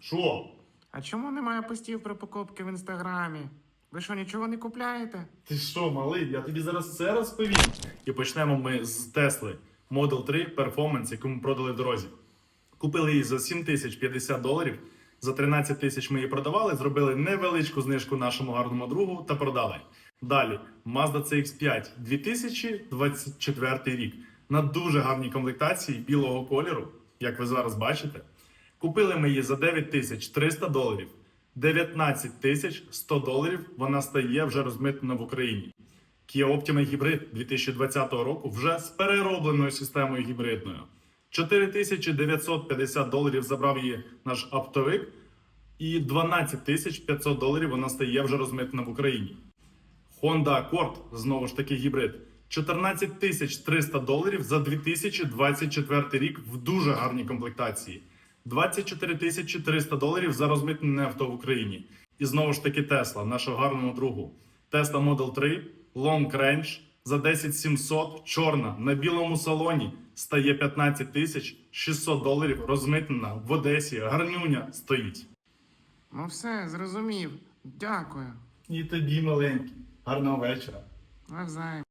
Що? А чому немає постів про покупки в інстаграмі? Ви що, нічого не купляєте? Ти що, малий? Я тобі зараз все розповім. І почнемо ми з Тесли Model 3 Performance, яку ми продали в дорозі. Купили її за 7 тисяч 50 доларів. За 13 тисяч ми її продавали, зробили невеличку знижку нашому гарному другу та продали. Далі Mazda CX5 2024 рік на дуже гарній комплектації білого кольору, як ви зараз бачите. Купили ми її за 9 тисяч доларів. 19 тисяч 100 доларів вона стає вже розмитнена в Україні. Kia Optima Hybrid 2020 року вже з переробленою системою гібридною. 4950 доларів забрав її наш оптовик, і 12 500 доларів вона стає вже розмитнена в Україні. Honda Accord, знову ж таки гібрид. 14 300 доларів за 2024 рік в дуже гарній комплектації. 24 300 доларів за розмитнене авто в Україні. І знову ж таки Tesla, нашого гарному другу. Tesla Model 3 Long Range за 10 700, чорна на білому салоні стає 15 600 доларів. Розмитнена в Одесі. Гарнюня стоїть. Ну все, зрозумів. Дякую. І тобі маленький. Гарного вечора. Навзаєм.